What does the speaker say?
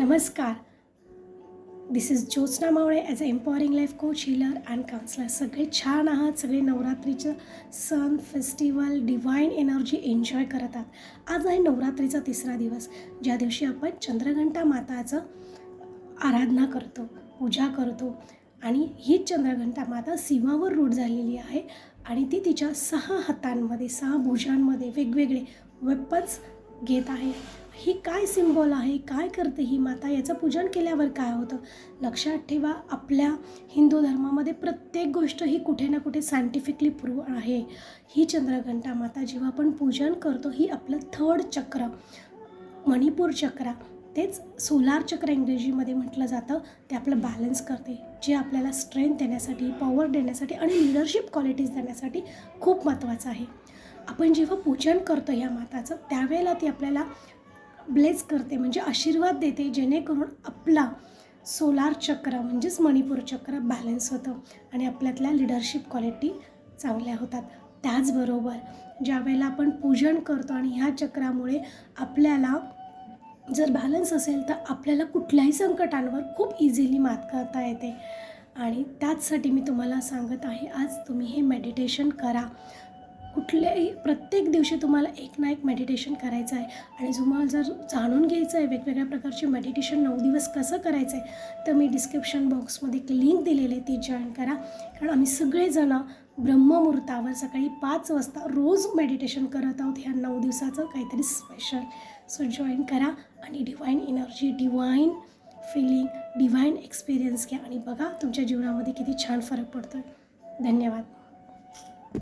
नमस्कार. This is Jyotsna Mawale as a empowering life coach healer and counsellor सगळे छान आहात सगळे नवरात्रीचं सण फेस्टिवल डिवाईन एनर्जी एन्जॉय करत आहात. आज आहे नवरात्रीचा तिसरा दिवस. ज्या दिवशी आपण चंद्रघंटा माताचं आराधना करतो पूजा करतो आणि हीच चंद्रघंटा माता सीमावर रूढ झालेली आहे आणि ती तिच्या सहा हातांमध्ये सहा भुजांमध्ये वेगवेगळे वेपन्स घेत आहे. ही काय सिम्बॉल आहे? काय करते ही माता? याचं पूजन केल्यावर काय होतं? लक्षात ठेवा आपल्या हिंदू धर्मामध्ये प्रत्येक गोष्ट ही कुठे ना कुठे सायंटिफिकली प्रूव्ह आहे. ही चंद्रघंटा माता जेव्हा आपण पूजन करतो ही आपलं थर्ड चक्र मणिपूर चक्र तेच सोलार चक्र इंग्रजीमध्ये म्हटलं जातं. ते आपलं बॅलन्स करते जे आपल्याला स्ट्रेंथ देण्यासाठी पॉवर देण्यासाठी आणि लिडरशिप क्वालिटीज देण्यासाठी खूप महत्त्वाचं आहे. आपण जेव्हा पूजन करतो ह्या माताचं त्यावेळेला ती आपल्याला ब्लेस करते म्हणजे आशीर्वाद देते जेणेकरून आपला सोलार चक्र म्हणजेच मणिपूर चक्र बॅलन्स होतं आणि आपल्यातल्या लिडरशिप क्वालिटी चांगल्या होतात. त्याचबरोबर ज्यावेळेला आपण पूजन करतो आणि ह्या चक्रामुळे आपल्याला जर बॅलन्स असेल तर आपल्याला कुठल्याही संकटांवर खूप इझिली मात करता येते. आणि त्याचसाठी मी तुम्हाला सांगत आहे आज तुम्ही हे मेडिटेशन करा. कुठल्याही प्रत्येक दिवशी तुम्हाला एक ना एक मेडिटेशन करायचं आहे. आणि तुम्हाला जर जाणून घ्यायचं आहे वेगवेगळ्या प्रकारचे मेडिटेशन नऊ दिवस कसं करायचं आहे तर मी डिस्क्रिप्शन बॉक्समध्ये एक लिंक दिलेली आहे ती जॉईन करा. कारण आम्ही सगळेजणं ब्रह्ममुहूर्तावर सकाळी पाच वाजता रोज मेडिटेशन करत आहोत ह्या नऊ दिवसाचं काहीतरी स्पेशल सो जॉईन करा आणि divine energy divine feeling divine experience घ्या. आणि बघा तुमच्या जीवनामध्ये किती छान फरक पडतो आहे धन्यवाद.